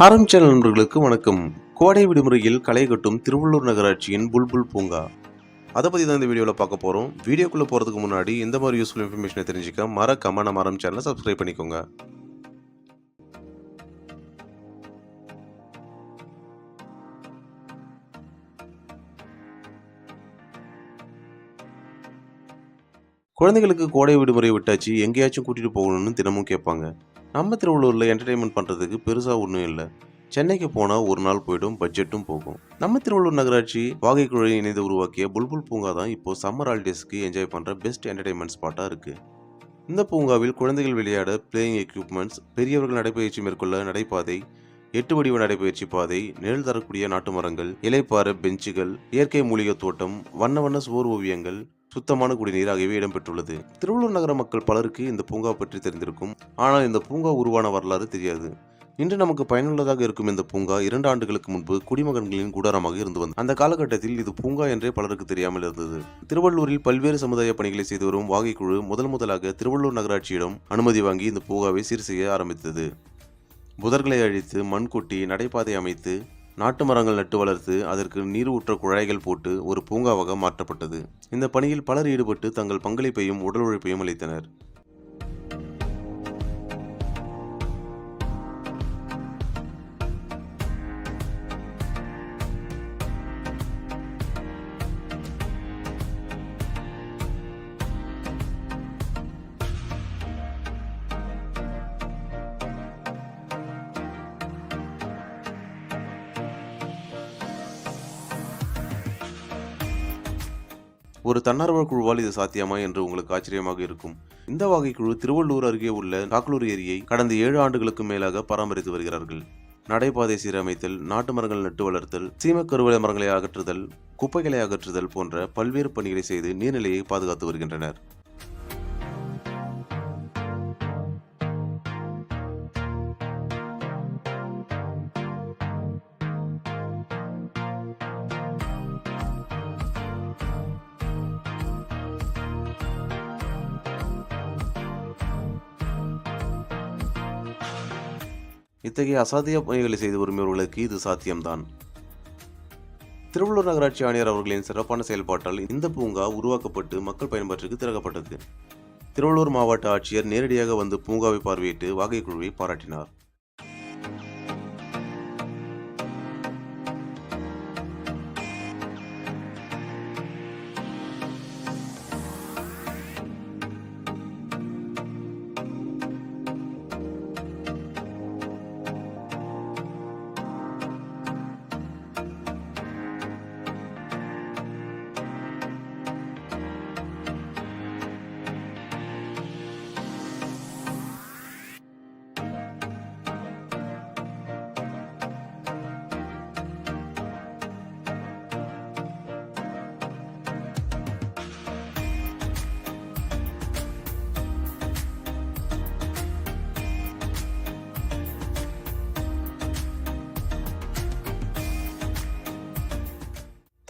ஆரம் சேனல் நண்பர்களுக்கு வணக்கம். கோடை விடுமுறையில் களை கட்டும் திருவள்ளூர் நகராட்சியின் புல்புல் பூங்கா. அதை பற்றி தான் இந்த வீடியோவில் பார்க்க போகிறோம் வீடியோக்குள்ளே போகிறதுக்கு முன்னாடி இந்த மாதிரி யூஸ்ஃபுல் இன்ஃபர்மேஷனை தெரிஞ்சுக்க மறக்காம நம்ம ஆரம் சேனலை சப்ஸ்கிரைப் பண்ணிக்கோங்க. குழந்தைகளுக்கு கோடை விடுமுறை விட்டாச்சு எங்கேயாச்சும் கூட்டிகிட்டு போகணும்னு தினமும் கேட்பாங்க. நம்ம திருவள்ளூரில் என்டர்டைன்மெண்ட் பண்ணுறதுக்கு பெருசாக ஒன்றும் இல்லை. சென்னைக்கு போனால் ஒரு நாள் போயிடும் பட்ஜெட்டும் போகும். நம்ம திருவள்ளூர் நகராட்சி வாகைக்குழை இணைந்து உருவாக்கிய புல்புல் பூங்கா தான் இப்போ சம்மர் ஹாலிடேஸ்க்கு என்ஜாய் பண்ணுற பெஸ்ட் என்டர்டைன்மெண்ட் ஸ்பாட்டாக இருக்குது இந்த பூங்காவில் குழந்தைகள் விளையாட பிளேயிங் எக்யூப்மெண்ட்ஸ் பெரியவர்கள் நடைபயிற்சி மேற்கொள்ள நடைபாதை எட்டு வடிவ நடைபயிற்சி பாதை நிழல் தரக்கூடிய நாட்டு மரங்கள் இலைப்பாறை பெஞ்சுகள் இயற்கை மூலிகை தோட்டம் வண்ண வண்ண சுவர் ஓவியங்கள் சுத்தமான குடிநீர் ஆகியவை இடம்பெற்றுள்ளது திருவள்ளூர் நகர மக்கள் பலருக்கு இந்த பூங்கா பற்றி தெரிந்திருக்கும். ஆனால் இந்த பூங்கா உருவான வரலாறு தெரியாது. இன்று நமக்கு பயனுள்ளதாக இருக்கும் இந்த பூங்கா இரண்டு ஆண்டுகளுக்கு முன்பு குடிமகன்களின் கூடாரமாக இருந்து வந்தது. அந்த காலகட்டத்தில் இது பூங்கா என்றே பலருக்கு தெரியாமல் இருந்தது. திருவள்ளூரில் பல்வேறு சமுதாய பணிகளை செய்து வரும் வாகைக்குழு முதல் முதலாக திருவள்ளூர் நகராட்சியிடம் அனுமதி வாங்கி இந்த பூங்காவை சீர் செய்ய ஆரம்பித்தது. புதர்களை அழித்து மண் கொட்டி நடைபாதை அமைத்து நாட்டு மரங்கள் நட்டு வளர்த்து அதற்கு நீர் ஊற்ற குழாய்கள் போட்டு ஒரு பூங்காவாக மாற்றப்பட்டது. இந்த பணியில் பலர் ஈடுபட்டு தங்கள் பங்களிப்பையும் உடல் உழைப்பையும் அளித்தனர். ஒரு தன்னார்வ குழுவால் இது சாத்தியமா என்று உங்களுக்கு ஆச்சரியமாக இருக்கும். இந்த வகைக்குழு திருவள்ளூர் அருகே உள்ள காக்கலூர் ஏரியை கடந்த ஏழு ஆண்டுகளுக்கு மேலாக பராமரித்து வருகிறார்கள். நடைபாதை சீரமைத்தல் நாட்டு மரங்கள் நட்டு வளர்த்தல் சீம கருவளை மரங்களை அகற்றுதல் குப்பைகளை அகற்றுதல் போன்ற பல்வேறு பணிகளை செய்து நீர்நிலையை பாதுகாத்து வருகின்றனர். இத்தகைய அசாத்திய பணிகளை செய்து வருபவர்களுக்கு இது சாத்தியம்தான். திருவள்ளூர் நகராட்சி ஆணையர் அவர்களின் சிறப்பான செயல்பாட்டால் இந்த பூங்கா உருவாக்கப்பட்டு மக்கள் பயன்பாட்டிற்கு திறக்கப்பட்டது. திருவள்ளூர் மாவட்ட ஆட்சியர் நேரடியாக வந்து பூங்காவை பார்வையிட்டு வாகை குழுவை பாராட்டினார்.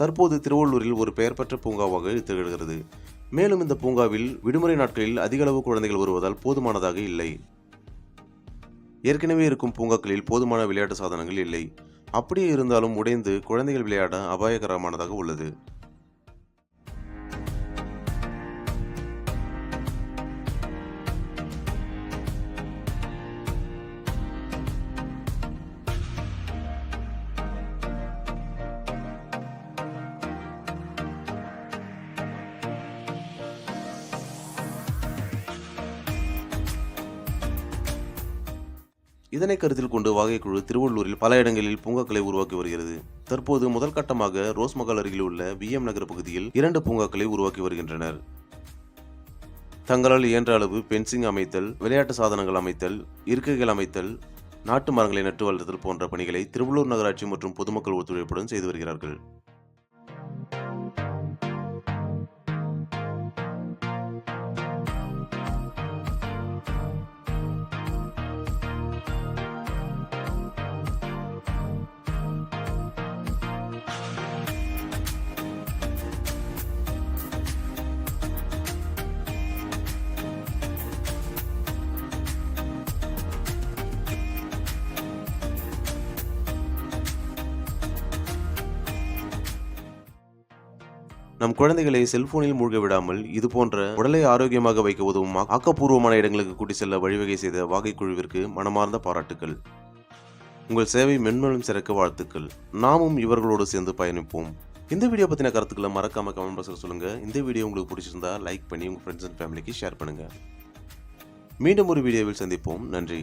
தற்போது திருவள்ளூரில் ஒரு பெயர் பெற்ற பூங்காவாக திகழ்கிறது. மேலும் இந்த பூங்காவில் விடுமுறை நாட்களில் அதிக அளவு குழந்தைகள் வருவதால் போதுமானதாக இல்லை. ஏற்கனவே இருக்கும் பூங்காக்களில் போதுமான விளையாட்டு சாதனங்கள் இல்லை. அப்படியே இருந்தாலும் உடைந்து குழந்தைகள் விளையாட அபாயகரமானதாக உள்ளது. இதனை கருத்தில் கொண்டு வாகைக்குழு திருவள்ளூரில் பல இடங்களில் பூங்காக்களை உருவாக்கி வருகிறது. தற்போது முதல் கட்டமாக ரோஸ்மகால் அருகில் உள்ள விஎம் நகர் பகுதியில் இரண்டு பூங்காக்களை உருவாக்கி வருகின்றனர். தங்களால் இயன்ற அளவு பென்சிங் அமைத்தல் விளையாட்டு சாதனங்கள் அமைத்தல் இருக்கைகள் அமைத்தல் நாட்டு மரங்களை நட்டு வளர்த்தல் போன்ற பணிகளை திருவள்ளூர் நகராட்சி மற்றும் பொதுமக்கள் ஒத்துழைப்புடன் செய்து வருகிறார்கள். நம் குழந்தைகளை செல்போனில் மூழ்க விடாமல் இது போன்ற உடலை ஆரோக்கியமாக வைக்க உதவும் ஆக்கப்பூர்வமான இடங்களுக்கு கூட்டி செல்ல வழிவகை செய்த வாகை குழுவிற்கு மனமார்ந்த பாராட்டுக்கள். உங்கள் சேவை மென்மேலும் சிறக்க வாழ்த்துக்கள். நாமும் இவர்களோடு சேர்ந்து பயணிப்போம். இந்த வீடியோ பற்றின கருத்துக்களை மறக்காம கமெண்ட் பாக்ஸில் சொல்லுங்க. இந்த வீடியோ உங்களுக்கு பிடிச்சிருந்தா லைக் பண்ணி உங்கள் ஃப்ரெண்ட்ஸ் அண்ட் ஃபேமிலிக்கு ஷேர் பண்ணுங்க. மீண்டும் ஒரு வீடியோவில் சந்திப்போம். நன்றி.